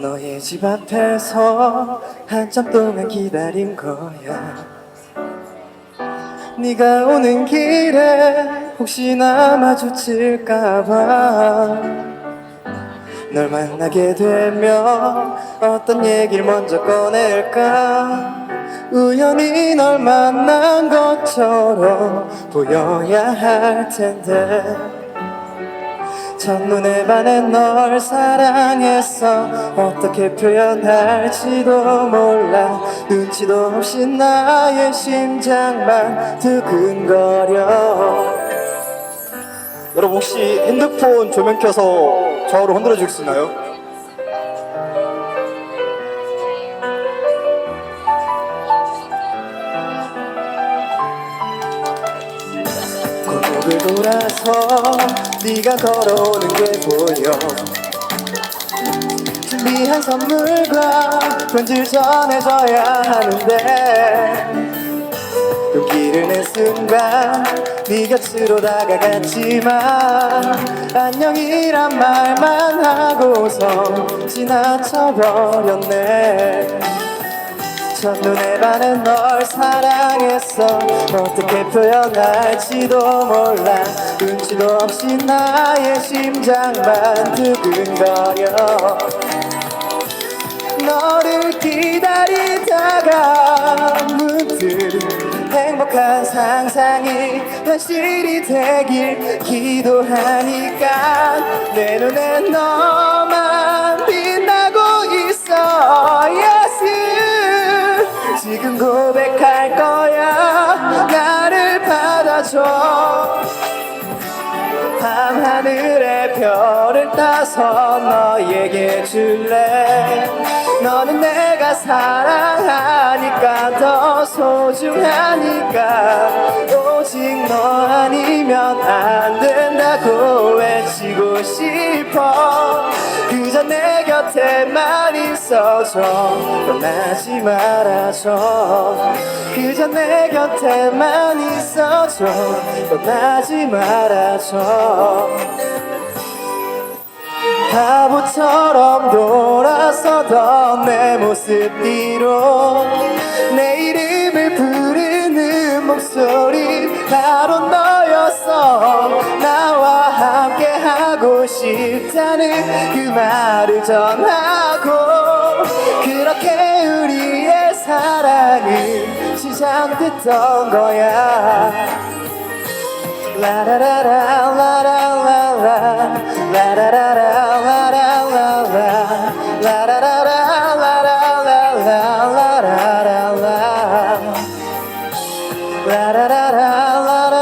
너의 집 앞에서 한참 동안 기다린 거야. 네가 오는 길에 혹시나 마주칠까봐 널 만나게 되면 어떤 얘기를 먼저 꺼낼까? 우연히 널 만난 것처럼 보여야 할 텐데. 첫눈에 반해 널 사랑했어 어떻게 표현할지도 몰라. 눈치도 없이 나의 심장만 두근거려 여러분 혹시 핸드폰 조명 켜서 좌우로 흔들어 줄 수 있나요? 골목을 돌아서 네가 걸어오는 게 보여 준비한 선물과 편지를 전해줘야 하는데 용기를 낸 순간 네 곁으로 다가갔지만 안녕이란 말만 하고서 지나쳐버렸네. 첫눈에 반해 널 사랑했어. 어떻게 표현할지도 몰라. 눈치도 없이 나의 심장만 두근거려. 너를 기다리다가 상상이 현실이 되길 기도하니까 내 눈에 너만 빛나고 있어. yes 지금 고백할 거야. 나를 받아줘. 밤하늘의 별을 따서 너에게 줄래? 너는 내가 사랑하니까 더 소중하니까 너 아니면 안 된다고 외치고 싶어. 그저 내 곁에만 있어줘. 떠나지 말아줘. 그저 내 곁에만 있어줘. 떠나지 말아줘. 바보처럼 돌아서던 내 모습 뒤로 내 이름을 부르는 목소리 있다는 그 말을 전하고 그렇게 우리의 사랑은 시작됐던 거야. 라라라라 라라라라 라라라라 라라라라 라라라라 라라라라 라라라라.